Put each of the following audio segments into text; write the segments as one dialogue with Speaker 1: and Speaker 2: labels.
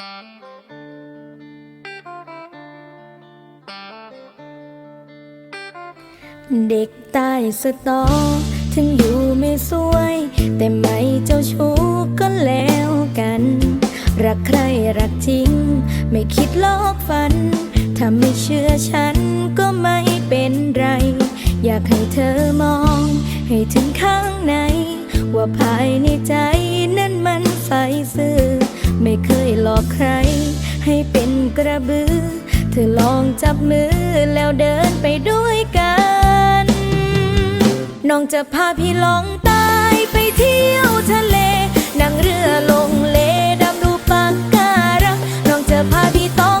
Speaker 1: เด็กใต้สตอ ถึงอยู่ไม่สวย แต่ไม่เจ้าชู้ก็แล้วกัน รักใครรักจริง ไม่คิดลอกฝัน ถ้าไม่เชื่อฉันก็ไม่เป็นไร อยากให้เธอมอง ให้ถึงข้างใน ว่าภายในใจนั้นมันใสซื่อ ไม่เคยหลอกใคร ให้เป็นกระบือ เธอลองจับมือแล้วเดินไปด้วยกัน น้องจะพาพี่ลองใตายไปเที่ยวทะเล นั่งเรือลงเลดำดูปากการังน้องจะพาพี่ต้อง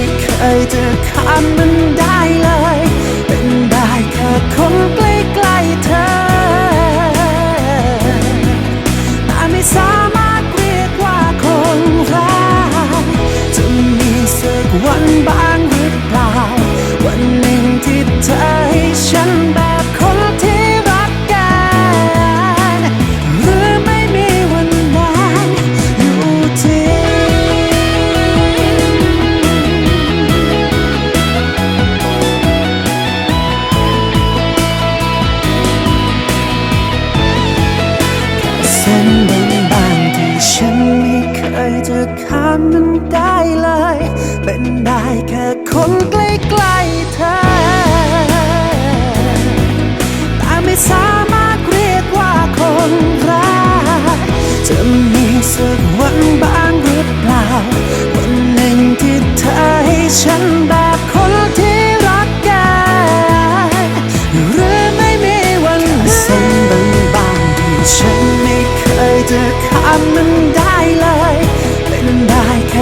Speaker 2: ่เคยจะข้ามมันามมันได้เลย เป็นได้แค่คนใกล้ๆเธอ แต่ไม่สามารถเรียกว่าคนรักจะมีสักวันบ้างหรือเปล่า วันหนึ่งที่เธอให้ฉันแบบคนที่รักกันหรือไม่มีวันนั้นเนบางๆที่ฉันไม่เคยจะค้ามมัน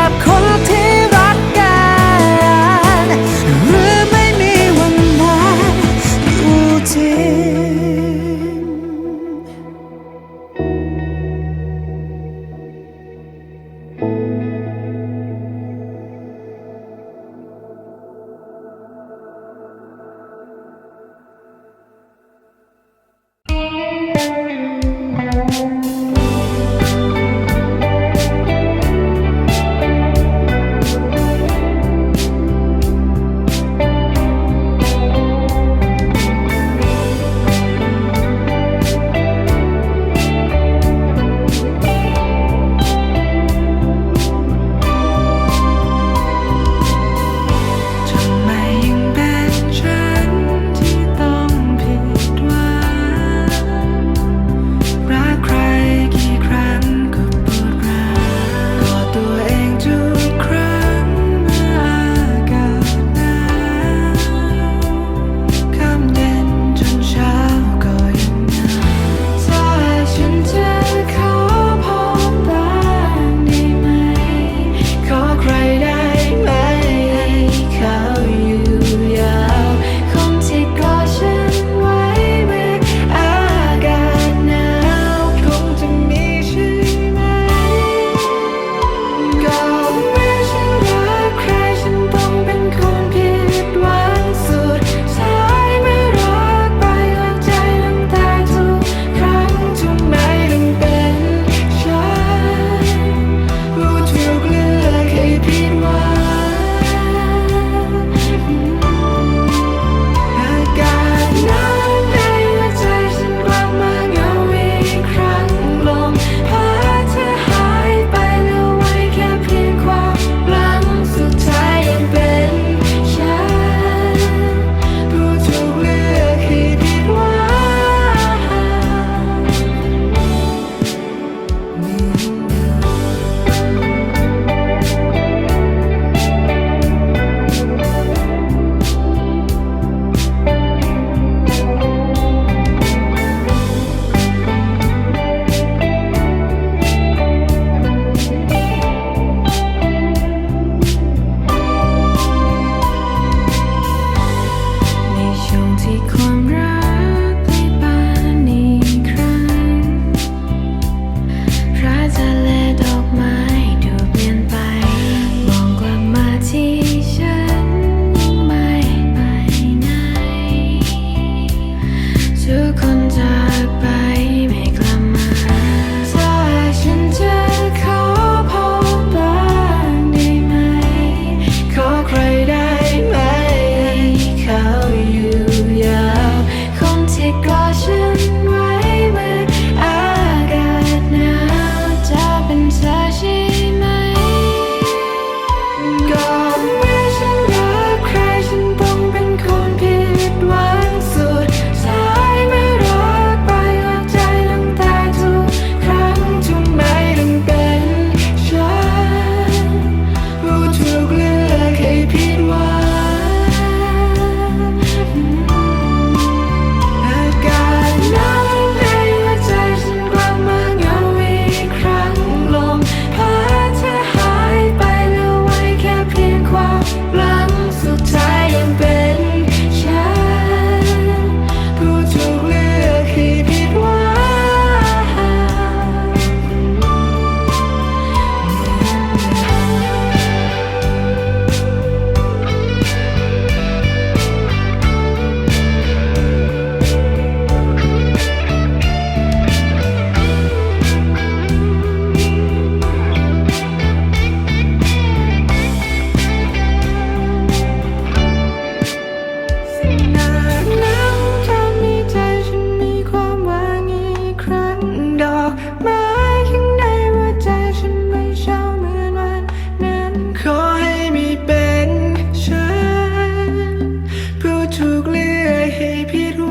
Speaker 2: บ ถูกเลื่อยให้ผิดห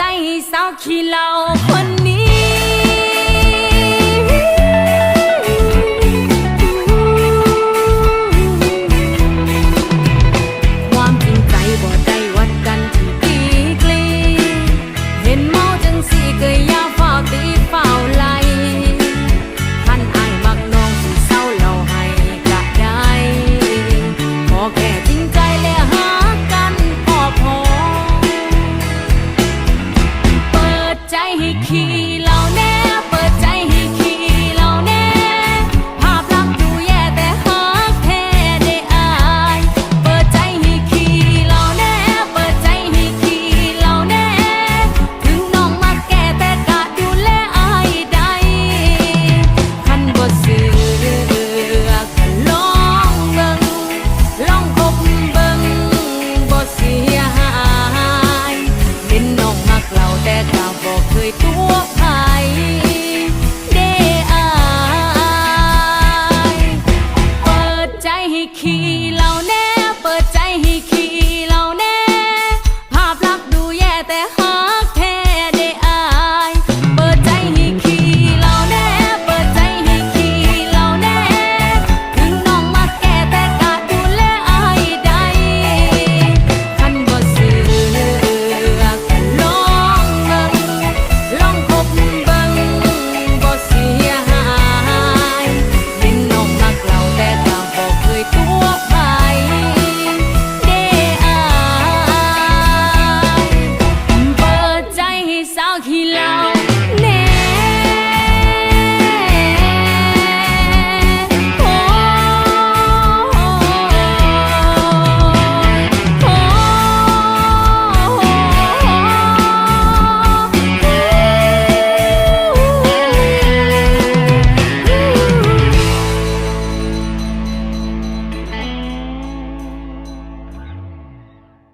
Speaker 2: ใจสาวขี้เหล่าคนนี้